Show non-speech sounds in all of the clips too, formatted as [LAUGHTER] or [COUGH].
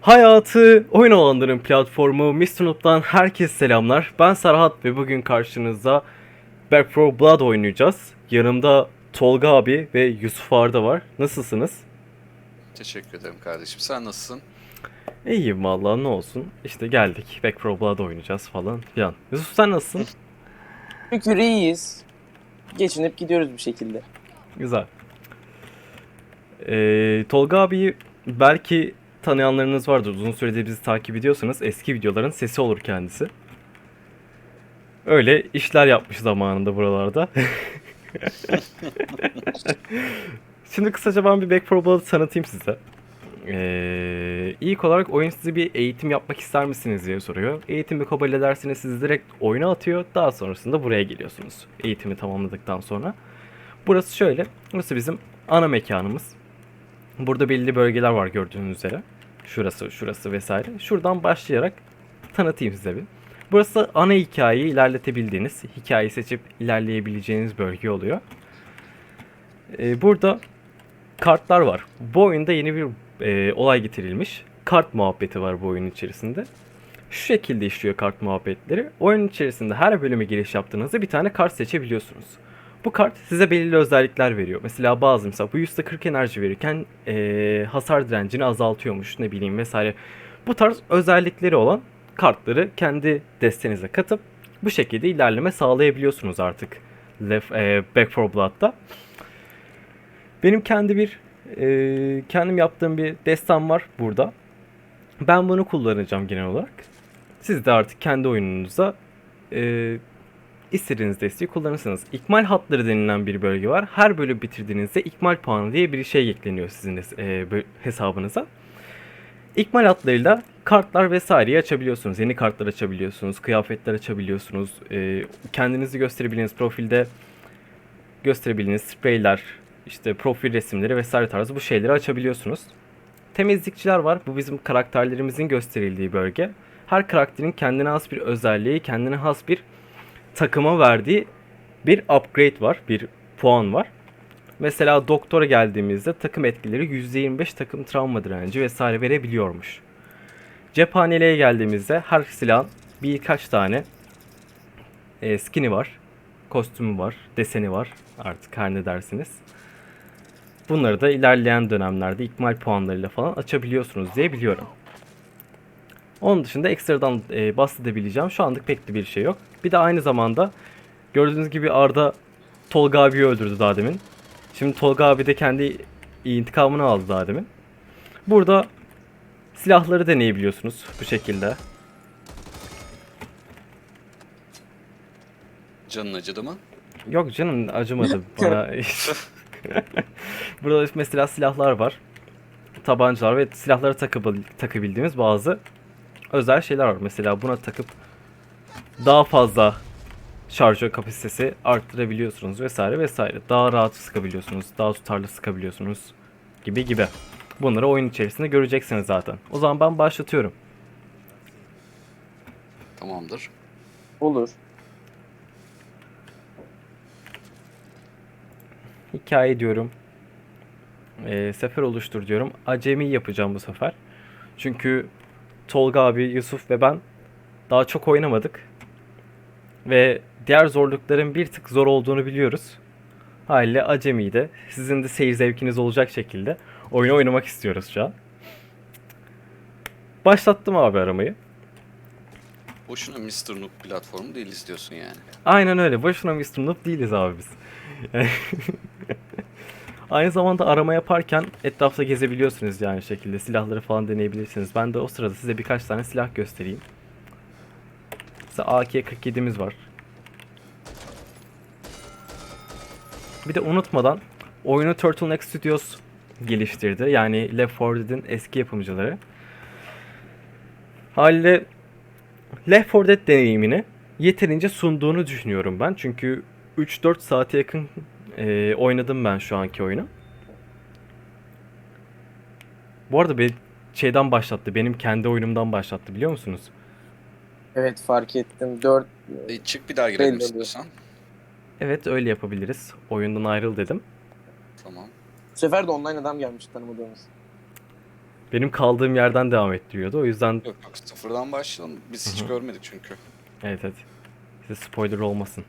Hayatı oyun alanların platformu Mr. Noob'dan herkese selamlar. Ben Serhat ve bugün karşınızda Back 4 Blood oynayacağız. Yanımda Tolga abi ve Yusuf Arda var. Nasılsınız? Teşekkür ederim kardeşim. Sen nasılsın? İyiyim vallahi ne olsun. İşte geldik. Back 4 Blood oynayacağız falan filan. Yusuf sen nasılsın? Şükür iyiyiz. Geçinip gidiyoruz bir şekilde. Güzel. Ee, Tolga abiyi belki tanıyanlarınız vardır. Uzun süredir bizi takip ediyorsanız eski videoların sesi olur kendisi. Öyle işler yapmış zamanında buralarda. [LAUGHS] Şimdi kısaca ben bir Back 4 Blood'ı tanıtayım size. Ee, ilk olarak oyun size bir eğitim yapmak ister misiniz diye soruyor. Eğitimi kabul ederseniz sizi direkt oyuna atıyor. Daha sonrasında buraya geliyorsunuz. Eğitimi tamamladıktan sonra. Burası şöyle. Burası bizim ana mekanımız. Burada belli bölgeler var gördüğünüz üzere. Şurası, şurası vesaire. Şuradan başlayarak tanıtayım size bir. Burası ana hikayeyi ilerletebildiğiniz, hikayeyi seçip ilerleyebileceğiniz bölge oluyor. Ee, burada kartlar var. Bu oyunda yeni bir e, olay getirilmiş. Kart muhabbeti var bu oyun içerisinde. Şu şekilde işliyor kart muhabbetleri. Oyun içerisinde her bölüme giriş yaptığınızda bir tane kart seçebiliyorsunuz. Bu kart size belirli özellikler veriyor. Mesela bazı mesela bu %40 enerji verirken eee, hasar direncini azaltıyormuş ne bileyim vesaire. Bu tarz özellikleri olan kartları kendi destenize katıp bu şekilde ilerleme sağlayabiliyorsunuz artık Left, eee, Back 4 Blood'da. Benim kendi bir eee, kendim yaptığım bir destan var burada. Ben bunu kullanacağım genel olarak. Siz de artık kendi oyununuza eee istediğiniz desteği kullanırsınız. İkmal hatları denilen bir bölge var. Her bölüm bitirdiğinizde ikmal puanı diye bir şey ekleniyor sizin e, hesabınıza. İkmal hatlarıyla kartlar vesaireyi açabiliyorsunuz. Yeni kartlar açabiliyorsunuz, kıyafetler açabiliyorsunuz. E, kendinizi gösterebildiğiniz profilde gösterebildiğiniz spreyler, işte profil resimleri vesaire tarzı bu şeyleri açabiliyorsunuz. Temizlikçiler var. Bu bizim karakterlerimizin gösterildiği bölge. Her karakterin kendine has bir özelliği, kendine has bir takıma verdiği bir upgrade var, bir puan var. Mesela doktora geldiğimizde takım etkileri %25 takım travma direnci vesaire verebiliyormuş. Cephaneliğe geldiğimizde her silahın birkaç tane e, skin'i var, kostümü var, deseni var artık her ne dersiniz. Bunları da ilerleyen dönemlerde ikmal puanlarıyla falan açabiliyorsunuz diye biliyorum. Onun dışında ekstradan e, bahsedebileceğim şu anlık pek de bir şey yok. Bir de aynı zamanda gördüğünüz gibi Arda Tolga abiyi öldürdü daha demin. Şimdi Tolga abi de kendi intikamını aldı daha demin. Burada silahları deneyebiliyorsunuz bu şekilde. Canın acıdı mı? Yok canım acımadı [LAUGHS] bana. [LAUGHS] Burada mesela silahlar var. Tabancalar ve silahlara takabildiğimiz bazı özel şeyler var. Mesela buna takıp daha fazla şarjör kapasitesi arttırabiliyorsunuz vesaire vesaire. Daha rahat sıkabiliyorsunuz, daha tutarlı sıkabiliyorsunuz gibi gibi. Bunları oyun içerisinde göreceksiniz zaten. O zaman ben başlatıyorum. Tamamdır. Olur. Hikaye diyorum. Ee, sefer oluştur diyorum. Acemi yapacağım bu sefer. Çünkü Tolga abi, Yusuf ve ben daha çok oynamadık. Ve diğer zorlukların bir tık zor olduğunu biliyoruz. Haliyle acemi de sizin de seyir zevkiniz olacak şekilde oyunu oynamak istiyoruz şu an. Başlattım abi aramayı. Boşuna Mr. Noob platformu değil istiyorsun yani. Aynen öyle. Boşuna Mr. Noob değiliz abi biz. [LAUGHS] Aynı zamanda arama yaparken etrafta gezebiliyorsunuz yani şekilde. Silahları falan deneyebilirsiniz. Ben de o sırada size birkaç tane silah göstereyim. Mesela AK-47'miz var. Bir de unutmadan oyunu Turtleneck Studios geliştirdi. Yani Left 4 Dead'in eski yapımcıları. Haliyle Left 4 Dead deneyimini yeterince sunduğunu düşünüyorum ben. Çünkü 3-4 saate yakın e, oynadım ben şu anki oyunu. Bu arada beni şeyden başlattı. Benim kendi oyunumdan başlattı biliyor musunuz? Evet fark ettim. 4 E, çık bir daha girelim Belli istiyorsan. Evet öyle yapabiliriz. Oyundan ayrıl dedim. Tamam. Bu sefer de online adam gelmiş tanımadığımız. Benim kaldığım yerden devam ettiriyordu. O yüzden Yok yok sıfırdan başlayalım. Biz hiç görmedik çünkü. evet evet. Size spoiler olmasın.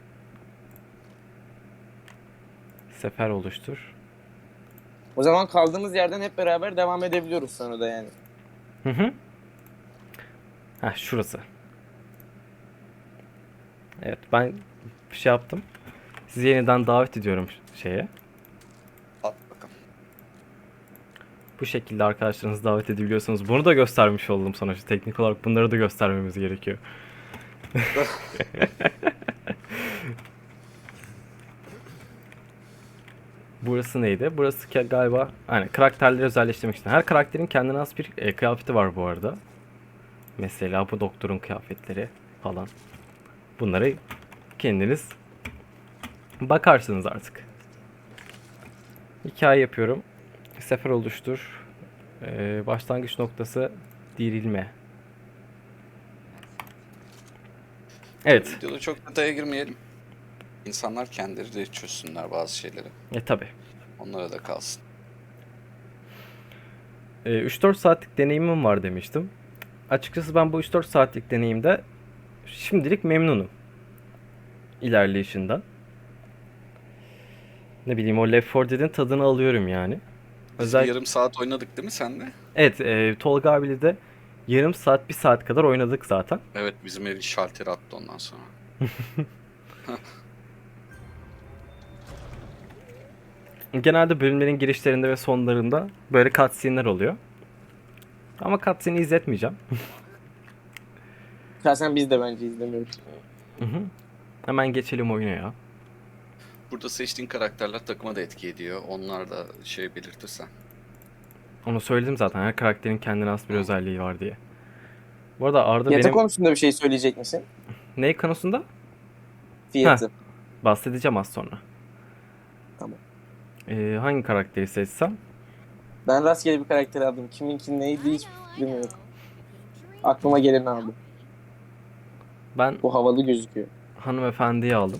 Sefer oluştur. O zaman kaldığımız yerden hep beraber devam edebiliyoruz sonra da yani. Hı hı. Heh şurası. Evet ben bir şey yaptım. Sizi yeniden davet ediyorum şeye. At bakalım. Bu şekilde arkadaşlarınızı davet edebiliyorsunuz. Bunu da göstermiş oldum sonuçta. Teknik olarak bunları da göstermemiz gerekiyor. [LAUGHS] Burası neydi? Burası galiba hani karakterleri özelleştirmek için. Her karakterin kendine has bir e, kıyafeti var bu arada. Mesela bu doktorun kıyafetleri falan. Bunları kendiniz bakarsınız artık. Hikaye yapıyorum. Sefer oluştur. Ee, başlangıç noktası dirilme. Evet. Videoda çok detaya girmeyelim. İnsanlar kendileri de çözsünler bazı şeyleri. E tabi. Onlara da kalsın. Ee, 3-4 saatlik deneyimim var demiştim. Açıkçası ben bu 3-4 saatlik deneyimde şimdilik memnunum. İlerleyişinden. Ne bileyim o Left 4 Dead'in tadını alıyorum yani. Özel- yarım saat oynadık değil mi sen de? Evet, e, Tolga abiyle de yarım saat, bir saat kadar oynadık zaten. Evet bizim evi şalteri attı ondan sonra. [LAUGHS] Genelde bölümlerin girişlerinde ve sonlarında böyle cutscene'ler oluyor. Ama cutscene'i izletmeyeceğim. [LAUGHS] Şahsen biz de bence izlemiyoruz. Hı hı. Hemen geçelim oyuna ya. Burada seçtiğin karakterler takıma da etki ediyor. Onlar da şey belirtirsen. Onu söyledim zaten. Her karakterin kendine has bir özelliği var diye. Bu arada Arda Fiyatı benim... konusunda bir şey söyleyecek misin? Ne konusunda? Fiyatı. Bahsedeceğim az sonra. Ee, hangi karakteri seçsem? Ben rastgele bir karakter aldım. Kiminki neydi hiç bilmiyorum. Aklıma geleni aldım. Ben Bu havalı gözüküyor. hanımefendiyi aldım.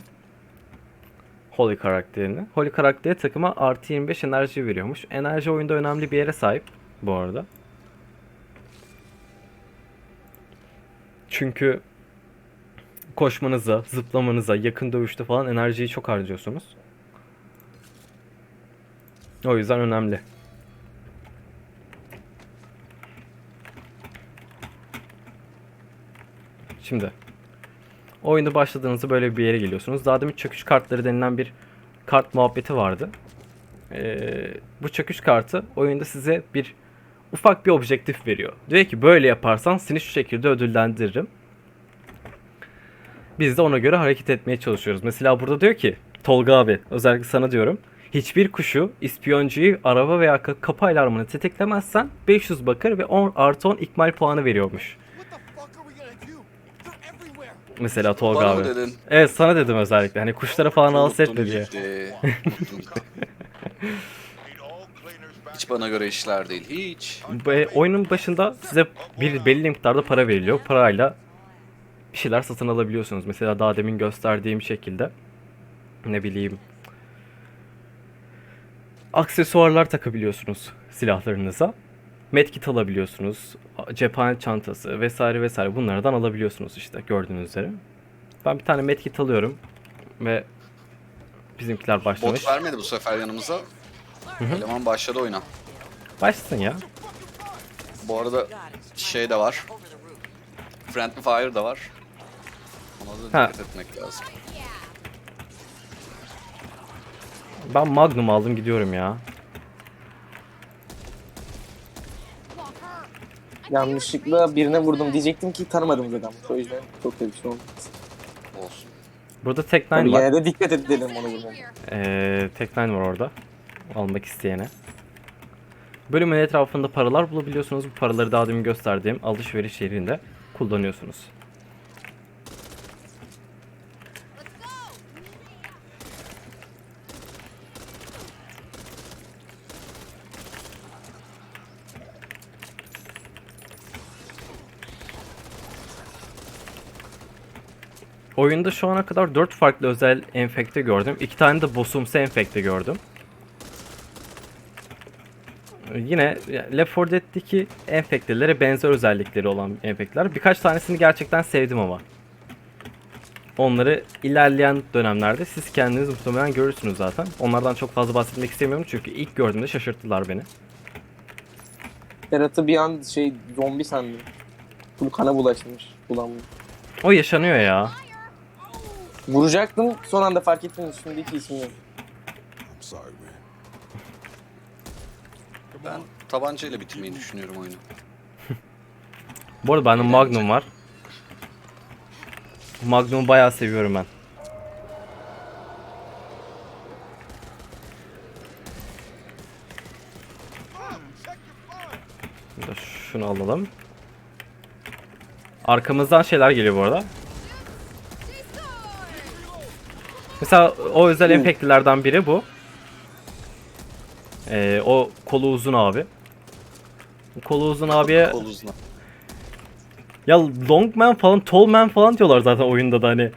Holly karakterini. Holly karakteri takıma artı 25 enerji veriyormuş. Enerji oyunda önemli bir yere sahip bu arada. Çünkü koşmanıza, zıplamanıza, yakın dövüşte falan enerjiyi çok harcıyorsunuz. O yüzden önemli. Şimdi oyunda başladığınızda böyle bir yere geliyorsunuz. Daha demin çöküş kartları denilen bir kart muhabbeti vardı. Ee, bu çöküş kartı oyunda size bir ufak bir objektif veriyor. Diyor ki böyle yaparsan seni şu şekilde ödüllendiririm. Biz de ona göre hareket etmeye çalışıyoruz. Mesela burada diyor ki Tolga abi özellikle sana diyorum. Hiçbir kuşu, ispiyoncuyu, araba veya ka- kapı alarmını tetiklemezsen 500 bakır ve 10 artı 10 ikmal puanı veriyormuş. Mesela Tolga Bana abi. dedin? Evet sana dedim özellikle. Hani kuşlara falan rahatsız etme diye. [LAUGHS] Hiç bana göre işler değil. Hiç. Ve oyunun başında size bir belli miktarda para veriliyor. Parayla bir şeyler satın alabiliyorsunuz. Mesela daha demin gösterdiğim şekilde ne bileyim aksesuarlar takabiliyorsunuz silahlarınıza. Medkit alabiliyorsunuz. Cephane çantası vesaire vesaire bunlardan alabiliyorsunuz işte gördüğünüz üzere. Ben bir tane medkit alıyorum ve bizimkiler başlamış. Bot vermedi bu sefer yanımıza. Eleman başladı oyuna. Başlasın ya. Bu arada şey de var. Friendly Fire da var. Ona da Ha. dikkat etmek lazım. Ben Magnum aldım gidiyorum ya. Yanlışlıkla birine vurdum diyecektim ki tanımadım zaten. O yüzden çok da bir şey olmaz. Olsun. Burada tek Tabii nine var. gene de dikkat edelim onu vurmaya. Ee, tek nine var orada. Almak isteyene. Bölümün etrafında paralar bulabiliyorsunuz. Bu paraları daha demin gösterdiğim alışveriş yerinde kullanıyorsunuz. Oyunda şu ana kadar 4 farklı özel enfekte gördüm. 2 tane de bossumsu enfekte gördüm. Yine Left 4 Dead'deki enfektelere benzer özellikleri olan enfekteler. Birkaç tanesini gerçekten sevdim ama. Onları ilerleyen dönemlerde siz kendiniz muhtemelen görürsünüz zaten. Onlardan çok fazla bahsetmek istemiyorum çünkü ilk gördüğümde şaşırttılar beni. Berat'ı bir an şey zombi sandım. Full kana bulaşmış. Bulanmış. O yaşanıyor ya. Vuracaktım son anda fark ettim üstündeki ismi yok. I'm sorry, man. Ben tabancayla bitirmeyi düşünüyorum oyunu. Bu arada bende Magnum var. Magnum'u bayağı seviyorum ben. Şunu alalım. Arkamızdan şeyler geliyor bu arada. Mesela o özel enfektilerden biri bu. Ee, o kolu uzun abi. Kolu uzun abiye uzun. ya Longman falan, Tallman falan diyorlar zaten oyunda da hani.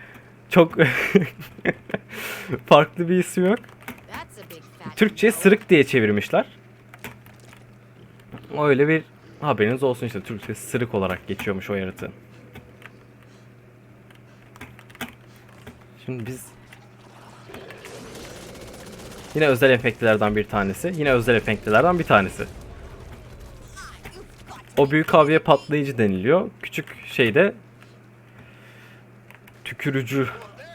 Çok [LAUGHS] farklı bir isim yok. Türkçe sırık diye çevirmişler. Öyle bir haberiniz olsun işte Türkçe sırık olarak geçiyormuş o yaratığın. Şimdi biz Yine özel efektlerden bir tanesi. Yine özel efektlerden bir tanesi. O büyük havya patlayıcı deniliyor. Küçük şeyde tükürücü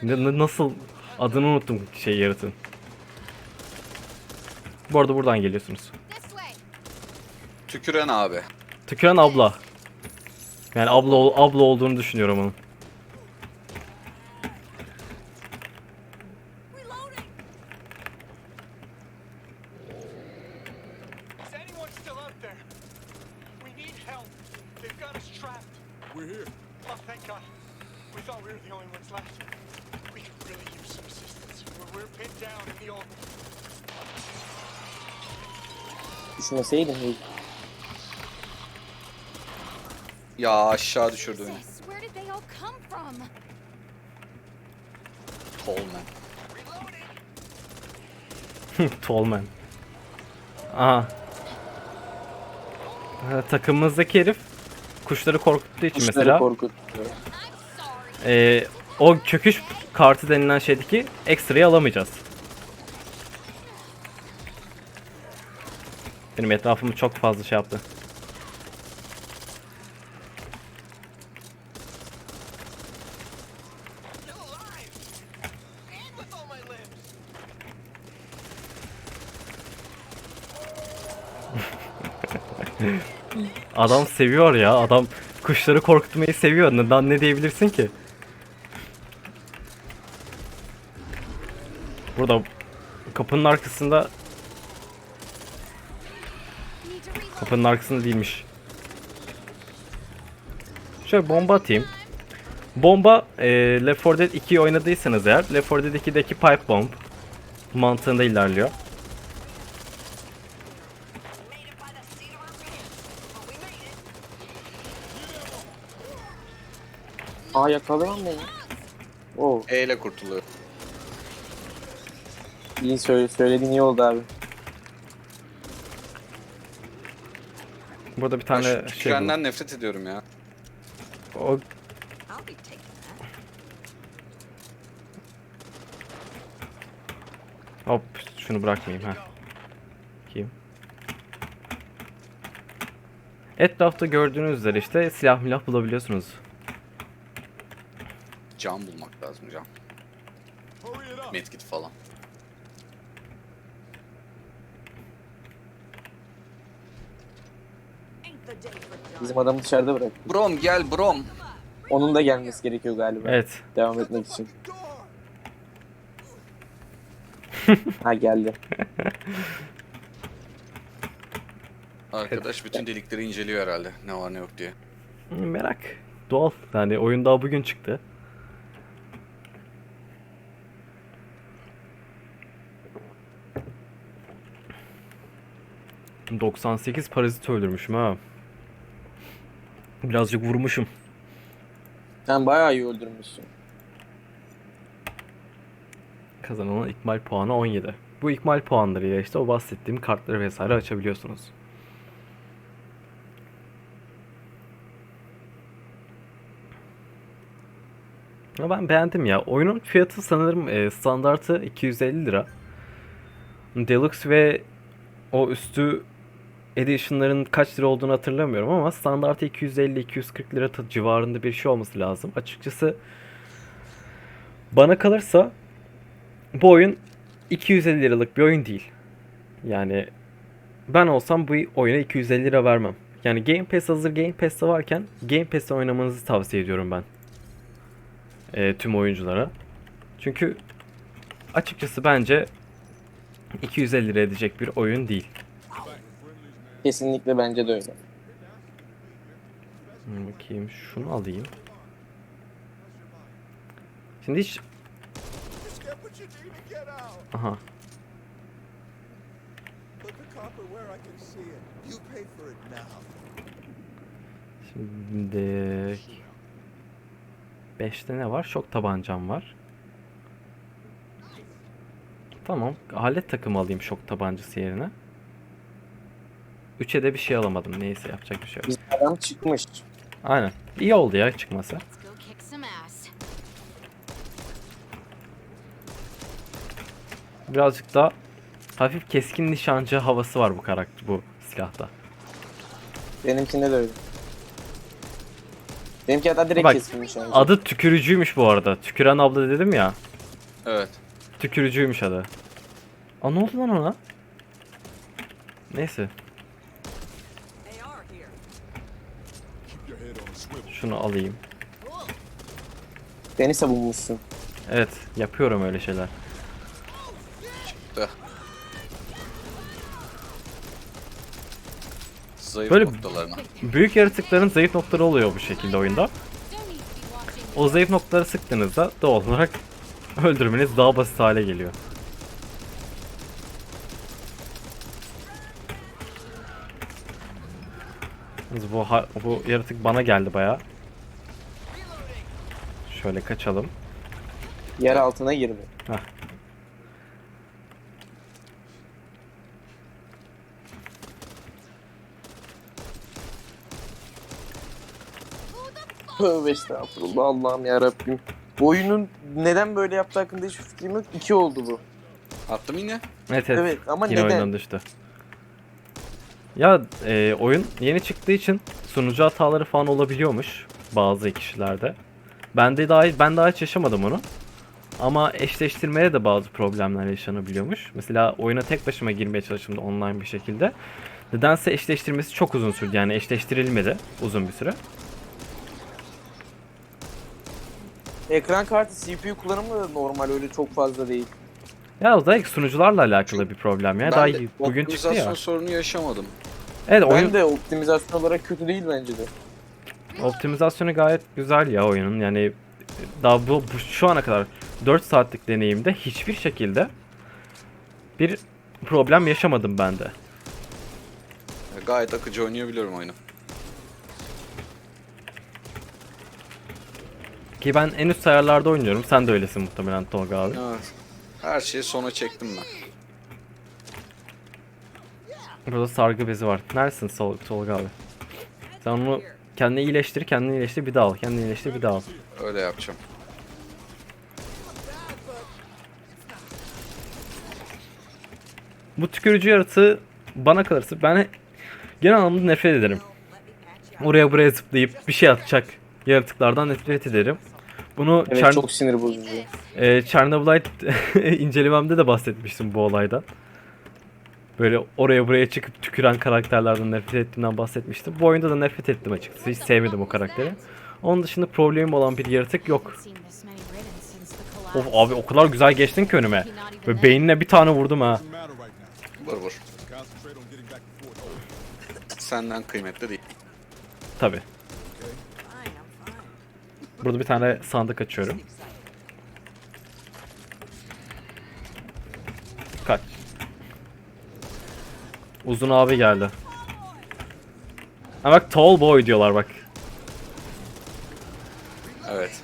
nasıl adını unuttum şey yaratın. Bu arada buradan geliyorsunuz. Tüküren abi. Tüküren abla. Yani abla abla olduğunu düşünüyorum onun. İyi. Ya aşağı düşürdü beni. Tallman. Tallman. Aha. Ha, takımımızdaki herif kuşları korkuttuğu için Kuşları mesela korkut. I'm sorry. e, o köküş kartı denilen şeydeki ekstrayı alamayacağız. Benim etrafımı çok fazla şey yaptı. Adam seviyor ya. Adam kuşları korkutmayı seviyor. Neden ne diyebilirsin ki? Burada kapının arkasında kapının arkasında değilmiş. Şöyle bomba atayım. Bomba e, Left 4 Dead 2'yi oynadıysanız eğer Left 4 Dead 2'deki pipe bomb mantığında ilerliyor. Aa yakalayamam beni. Oo, E ile kurtuluyor. iyi söyle, söylediğin iyi oldu abi. Burada bir Ben tane şu şey tükürenden nefret ediyorum ya. O. Hop şunu bırakmayayım ha. Kim? Etrafta gördüğünüz üzere işte silah milah bulabiliyorsunuz. Cam bulmak lazım cam. Medkit falan. Bizim adamı dışarıda bırak. Brom gel Brom. Onun da gelmesi gerekiyor galiba. Evet. Devam etmek için. [LAUGHS] Ha geldi. Arkadaş bütün delikleri inceliyor herhalde. Ne var ne yok diye. Merak. Doğal. Yani oyun daha bugün çıktı. ...98 parazit öldürmüşüm ha. Birazcık vurmuşum. Sen bayağı iyi öldürmüşsün. Kazanılan ikmal puanı 17. Bu ikmal puanlarıyla işte o bahsettiğim kartları vesaire açabiliyorsunuz. Ama ben beğendim ya. Oyunun fiyatı sanırım e, standartı 250 lira. Deluxe ve o üstü edition'ların kaç lira olduğunu hatırlamıyorum ama standartı 250-240 lira civarında bir şey olması lazım. Açıkçası bana kalırsa bu oyun 250 liralık bir oyun değil. Yani ben olsam bu oyuna 250 lira vermem. Yani Game Pass hazır Game Pass'te varken Game Pass'te oynamanızı tavsiye ediyorum ben. Ee, tüm oyunculara. Çünkü açıkçası bence 250 lira edecek bir oyun değil. Kesinlikle bence de öyle. Hmm, Bakayım şunu alayım. Şimdi hiç... Aha. Şimdi... 5'te ne var? Şok tabancam var. Tamam. Alet takımı alayım şok tabancası yerine. 3'e de bir şey alamadım. Neyse yapacak bir şey yok. Adam çıkmış. Aynen. İyi oldu ya çıkması. Birazcık da hafif keskin nişancı havası var bu karakter bu silahta. Benimkinde de öyle. Benimki hatta direkt Bak, kesilmiş yani. Adı tükürücüymüş bu arada. Tüküren abla dedim ya. Evet. Tükürücüymüş adı. Aa ne oldu lan ona? Neyse. Şunu alayım. Beni savunmuşsun. Evet yapıyorum öyle şeyler. De. Zayıf Böyle- noktalarına. Büyük yaratıkların zayıf noktaları oluyor bu şekilde oyunda. O zayıf noktaları sıktığınızda doğal olarak [LAUGHS] öldürmeniz daha basit hale geliyor. Yalnız Bu, ha- bu yaratık bana geldi baya. Şöyle kaçalım. Yer altına girdi. Heh. Tövbe estağfurullah Allah'ım ya Rabbim. Bu oyunun neden böyle yaptığı hakkında hiçbir fikrim yok. İki oldu bu. Attım yine. Evet evet. Evet ama Yine neden? oyundan düştü. Ya e, oyun yeni çıktığı için sunucu hataları falan olabiliyormuş bazı kişilerde. Ben de daha ben daha hiç yaşamadım onu. Ama eşleştirmede de bazı problemler yaşanabiliyormuş. Mesela oyuna tek başıma girmeye çalıştım da online bir şekilde. Nedense eşleştirmesi çok uzun sürdü. Yani eşleştirilmedi uzun bir süre. Ekran kartı CPU kullanımı da normal öyle çok fazla değil. Ya o da sunucularla alakalı bir problem ya. Ben Daha de iyi- bugün çıktı ya. optimizasyon sorunu yaşamadım. Evet oyun Ben de optimizasyon olarak kötü değil bence de. Optimizasyonu gayet güzel ya oyunun. Yani daha bu, bu şu ana kadar 4 saatlik deneyimde hiçbir şekilde bir problem yaşamadım ben de. Gayet akıcı oynayabiliyorum oyunu. Ki ben en üst ayarlarda oynuyorum. Sen de öylesin muhtemelen Tolga abi. Evet. Her şeyi sona çektim ben. Burada sargı bezi var. Neredesin Sol- Tolga abi? Sen onu kendini iyileştir, kendini iyileştir bir daha al. Kendini iyileştir bir daha al. Öyle yapacağım. Bu tükürücü yaratığı bana kalırsa ben genel anlamda nefret ederim. Oraya buraya zıplayıp bir şey atacak yaratıklardan nefret ederim. Bunu Evet Çern- çok sinir bozucu. Ee, Chernobylite [LAUGHS] incelememde de bahsetmiştim bu olaydan. Böyle oraya buraya çıkıp tüküren karakterlerden nefret ettiğimden bahsetmiştim. Bu oyunda da nefret ettim açıkçası. Hiç sevmedim o karakteri. Onun dışında problemim olan bir yaratık yok. Of abi o kadar güzel geçtin ki önüme. Ve beynine bir tane vurdum ha. Vur vur. Senden kıymetli değil. Tabi. Burada bir tane sandık açıyorum. Kaç. Uzun abi geldi. Ha bak tall boy diyorlar bak. Evet.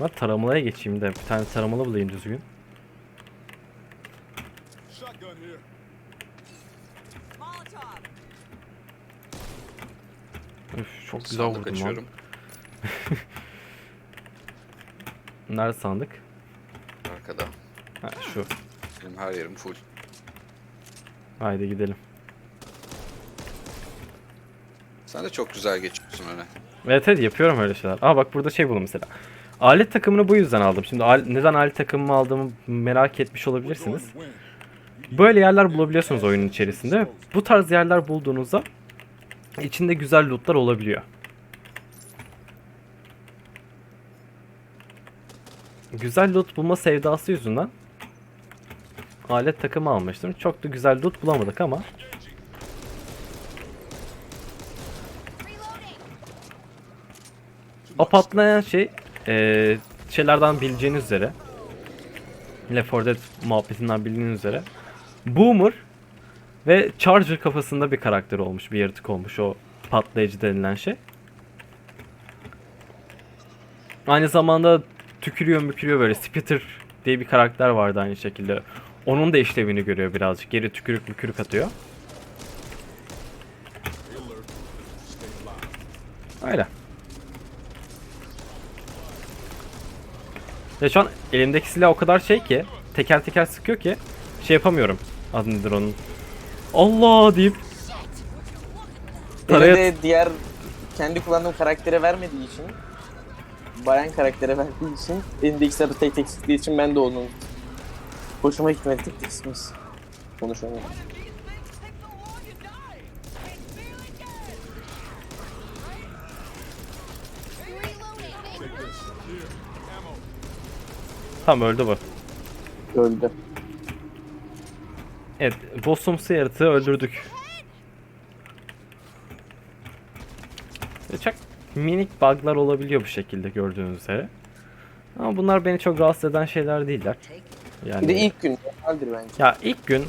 Ben taramalıya geçeyim de bir tane taramalı bulayım düzgün. Üf, çok güzel Sandık vurdum açıyorum. [LAUGHS] Nerede sandık? Arkada. Ha, şu. Benim her yerim full. Haydi gidelim. Sen de çok güzel geçiyorsun öne. Evet evet yapıyorum öyle şeyler. Aa bak burada şey buldum mesela. Alet takımını bu yüzden aldım. Şimdi al- neden alet takımımı aldığımı merak etmiş olabilirsiniz. Böyle yerler bulabiliyorsunuz oyunun içerisinde. Bu tarz yerler bulduğunuzda içinde güzel lootlar olabiliyor. Güzel loot bulma sevdası yüzünden alet takımı almıştım. Çok da güzel loot bulamadık ama O patlayan şey eee şeylerden bileceğiniz üzere Left 4 Dead muhabbetinden bildiğiniz üzere Boomer ve Charger kafasında bir karakter olmuş, bir yaratık olmuş o patlayıcı denilen şey. Aynı zamanda tükürüyor mükürüyor böyle Spitter diye bir karakter vardı aynı şekilde. Onun da işlevini görüyor birazcık. Geri tükürük mükürük atıyor. Öyle. Ya şu an elimdeki silah o kadar şey ki teker teker sıkıyor ki şey yapamıyorum. Adı nedir onun? Allah deyip Taraya- Elimde diğer kendi kullandığım karaktere vermediği için bayan karaktere verdiği için elimdeki silahı tek tek sıktığı için ben de onun hoşuma gitmedi tek. Konuşamıyorum. tam öldü bu. Öldü. Evet, bossumsu yaratığı öldürdük. Çok minik bug'lar olabiliyor bu şekilde gördüğünüz üzere. Ama bunlar beni çok rahatsız eden şeyler değiller. Yani Bir de ilk gün normaldir bence. ya ilk gün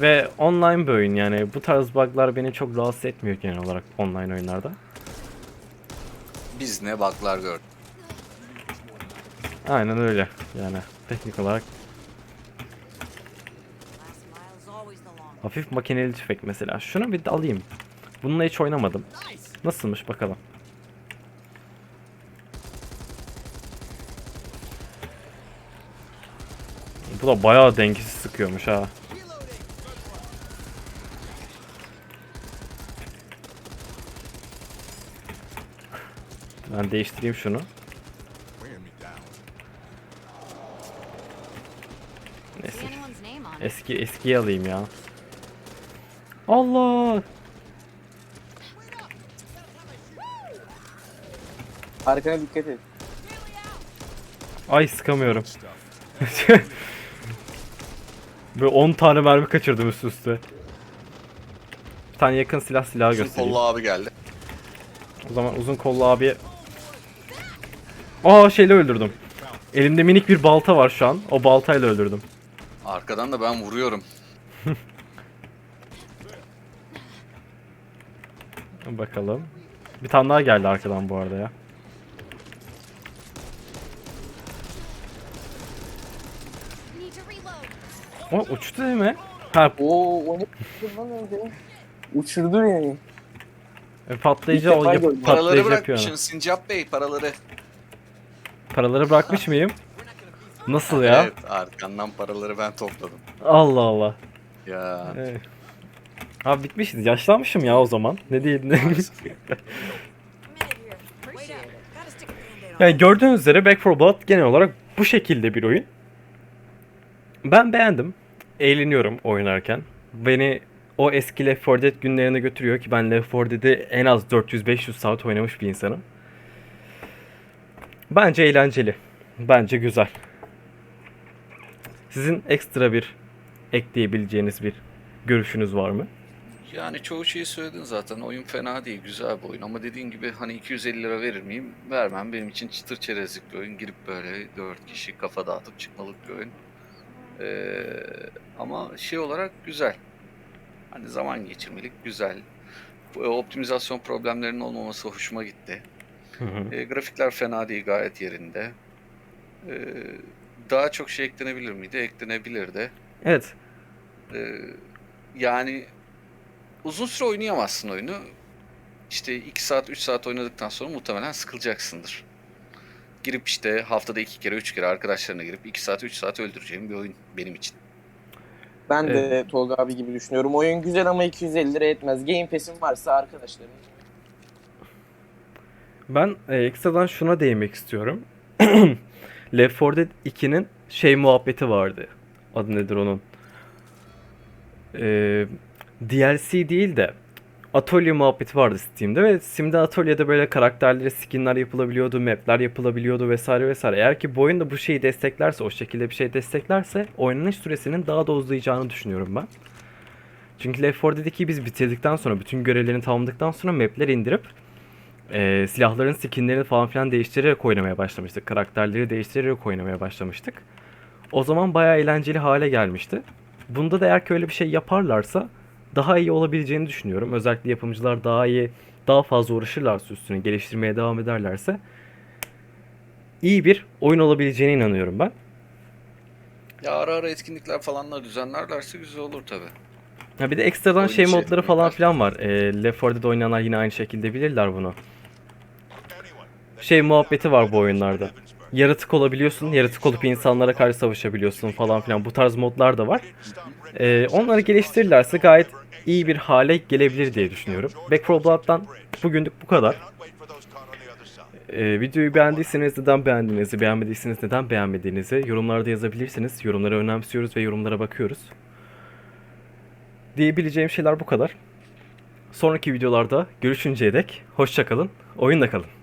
ve online bir oyun yani bu tarz bug'lar beni çok rahatsız etmiyor genel olarak online oyunlarda. Biz ne bug'lar gördük. Aynen öyle yani teknik olarak hafif makineli tüfek mesela. Şunu bir de alayım. Bununla hiç oynamadım. Nasılmış bakalım. Bu da bayağı dengesiz sıkıyormuş ha. Ben değiştireyim şunu. Neyse. Eski eskiyi alayım ya. Allah! Arkana dikkat et. Ay sıkamıyorum. [LAUGHS] [LAUGHS] Böyle 10 tane mermi kaçırdım üst üste. Bir tane yakın silah silahı Uzun göstereyim. kollu abi geldi. O zaman uzun kollu abi. Aa şeyle öldürdüm. Elimde minik bir balta var şu an. O baltayla öldürdüm. Arkadan da ben vuruyorum. [LAUGHS] Bakalım. Bir tane daha geldi arkadan bu arada ya. O uçtu değil mi? Ha Oo o ne lan? Uçurdu beni. e, patlayıcı İlk o yap- gördüm. Paraları patlayıcı yapıyor. bırakmışsın Sincap Bey paraları. Paraları bırakmış mıyım? Nasıl ya? Evet arkandan paraları ben topladım. Allah Allah. Ya. Evet. Abi bitmişiz. Yaşlanmışım ya o zaman. Ne diyeyim ne? [LAUGHS] yani gördüğünüz üzere Back 4 Blood genel olarak bu şekilde bir oyun. Ben beğendim. Eğleniyorum oynarken. Beni o eski Left 4 Dead günlerine götürüyor ki ben Left 4 Dead'i en az 400-500 saat oynamış bir insanım. Bence eğlenceli. Bence güzel. Sizin ekstra bir ekleyebileceğiniz bir görüşünüz var mı? Yani çoğu şeyi söyledin zaten. Oyun fena değil, güzel bir oyun. Ama dediğin gibi hani 250 lira verir miyim? Vermem. Benim için çıtır çerezlik bir oyun. Girip böyle 4 kişi kafa dağıtıp çıkmalık bir oyun. Ee, ama şey olarak güzel. Hani zaman geçirmelik güzel. E, Optimizasyon problemlerinin olmaması hoşuma gitti. Hı hı. E, grafikler fena değil, gayet yerinde. E, daha çok şey eklenebilir miydi? Eklenebilirdi. Evet. Ee, yani uzun süre oynayamazsın oyunu. işte 2 saat 3 saat oynadıktan sonra muhtemelen sıkılacaksındır. Girip işte haftada 2 kere 3 kere arkadaşlarına girip 2 saat 3 saat öldüreceğim bir oyun benim için. Ben de Tolga abi gibi düşünüyorum. Oyun güzel ama 250 lira etmez. Game Pass'in varsa arkadaşlarım. Ben e, ekstradan şuna değinmek istiyorum. [CLEARS THROAT] Left 4 Dead 2'nin şey muhabbeti vardı. Adı nedir onun? Ee, DLC değil de atölye muhabbeti vardı Steam'de ve Steam'de atölyede böyle karakterlere skinler yapılabiliyordu, mapler yapılabiliyordu vesaire vesaire. Eğer ki bu oyun da bu şeyi desteklerse, o şekilde bir şey desteklerse oynanış süresinin daha da uzayacağını düşünüyorum ben. Çünkü Left 4 Dead 2'yi biz bitirdikten sonra, bütün görevlerini tamamladıktan sonra mapler indirip e, silahların skinlerini falan filan değiştirerek oynamaya başlamıştık. Karakterleri değiştirerek oynamaya başlamıştık. O zaman bayağı eğlenceli hale gelmişti. Bunda da eğer ki öyle bir şey yaparlarsa daha iyi olabileceğini düşünüyorum. Özellikle yapımcılar daha iyi, daha fazla uğraşırlarsa üstüne geliştirmeye devam ederlerse iyi bir oyun olabileceğine inanıyorum ben. Ya ara ara etkinlikler falanlar düzenlerlerse güzel olur tabi. Ha bir de ekstradan Oyun şey içi modları falan filan var. E, Left 4 Dead oynayanlar yine aynı şekilde bilirler bunu. Şey muhabbeti var bu oyunlarda. Yaratık olabiliyorsun, yaratık olup insanlara karşı savaşabiliyorsun falan filan. Bu tarz modlar da var. Ee, onları geliştirirlerse gayet iyi bir hale gelebilir diye düşünüyorum. Back 4 Blood'dan bugünlük bu kadar. Ee, videoyu beğendiyseniz neden beğendiğinizi, beğenmediyseniz neden beğenmediğinizi yorumlarda yazabilirsiniz. Yorumları önemsiyoruz ve yorumlara bakıyoruz. Diyebileceğim şeyler bu kadar. Sonraki videolarda görüşünceye dek hoşçakalın, oyunda kalın.